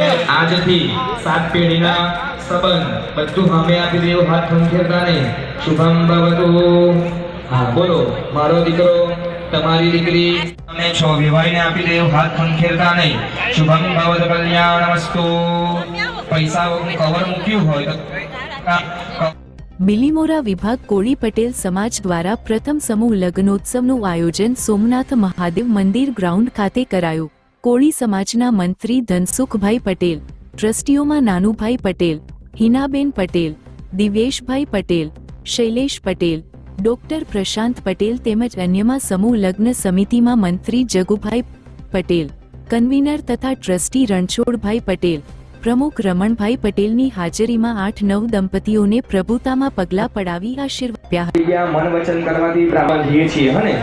આજથી સાત પેઢીના સંબંધ બધું અમે આપી દેવું, હાથ ખંખેરતા નહીં. શુભમ ભવતુ. હા, બોલો, મારો દીકરો, તમારી દીકરી તમે છો, વિવાહીને આપી દેવું, હાથ ખંખેરતા નહીં. શુભમ ભવત કલ્યાણમસ્તુ પૈસા કવર મૂક્યું હોય તો બિલીમોરા વિભાગ કોળી પટેલ સમાજ દ્વારા પ્રથમ સમૂહ લગ્નોત્સવનું આયોજન સોમનાથ મહાદેવ મંદિર ગ્રાઉન્ડ ખાતે કરાયું. કોળી સમાજના મંત્રી ધનસુખભાઈ પટેલ, ટ્રસ્ટીઓમાં નાનુભાઈ પટેલ, હિનાબેન પટેલ દિવેશભાઈ પટેલ, શૈલેષ પટેલ, ડોક્ટર પ્રશાંત પટેલ તેમજ અન્યમાં સમૂહ લગ્ન સમિતિમાં મંત્રી જગુભાઈ પટેલ, કન્વીનર તથા ટ્રસ્ટી રણછોડભાઈ પટેલ, પ્રમુખ રમણભાઈ પટેલની હાજરીમાં આઠ નવ દંપતીઓને પ્રભુતામાં પગલાં પડાવી આશીર્વાદ મન વચન કરવાથી છીએ હને